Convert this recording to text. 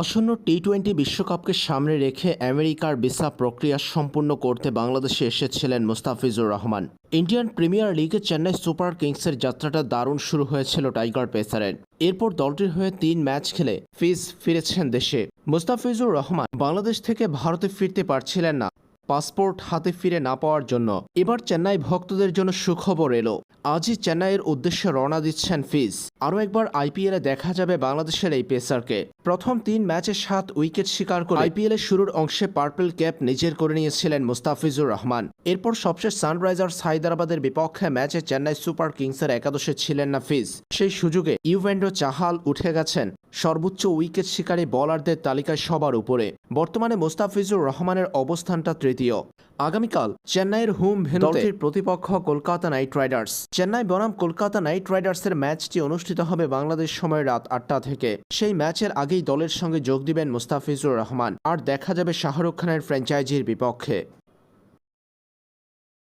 আসন্ন T twenty বিশ্বকাপকে সামনে রেখে আমেরিকার ভিসা প্রক্রিয়া সম্পূর্ণ করতে বাংলাদেশে এসেছিলেন মুস্তাফিজুর রহমান। ইন্ডিয়ান প্রিমিয়ার লিগে চেন্নাই সুপার কিংসের যাত্রাটা দারুণ শুরু হয়েছিল টাইগার পেসারের। এরপর দলটির হয়ে তিন ম্যাচ খেলে ফিজ ফিরেছেন দেশে। মুস্তাফিজুর রহমান বাংলাদেশ থেকে ভারতে ফিরতে পারছিলেন না। পাসপোর্ট হাতে ফিরে না পাওয়ার জন্য। এবার চেন্নাই ভক্তদের জন্য সুখবর এলো। আজই চেন্নাইয়ের উদ্দেশ্যে রওনা দিচ্ছেন ফিজ। আরও একবার আইপিএলে দেখা যাবে বাংলাদেশের এই পেসারকে। প্রথম তিন ম্যাচে সাত উইকেট শিকার করে আইপিএলের শুরুর অংশে পার্পল ক্যাপ নিজের করে নিয়েছিলেন মুস্তাফিজুর রহমান। এরপর সবশেষ সানরাইজার্স হায়দ্রাবাদের বিপক্ষে ম্যাচে চেন্নাই সুপার কিংসের একাদশে ছিলেন না ফিজ। সেই সুযোগে ইউভেন্ডো চাহাল উঠে গেছেন। সর্বোচ্চ উইকেট শিকারী বলারদের তালিকায় সবার উপরে। বর্তমানে মোস্তাফিজুর রহমানের অবস্থানটা তৃতীয় আগামীকাল চেন্নাইয়ের হোম ভেন্যু প্রতিপক্ষ কলকাতা নাইট রাইডার্স। চেন্নাই বনাম কলকাতা নাইট রাইডার্সের ম্যাচটি অনুষ্ঠিত হবে বাংলাদেশ সময় রাত আটটা থেকে। সেই ম্যাচের আগেই দলের সঙ্গে যোগ দিবেন মুস্তাফিজুর রহমান। আর দেখা যাবে শাহরুখ খানের ফ্র্যাঞ্চাইজির বিপক্ষে।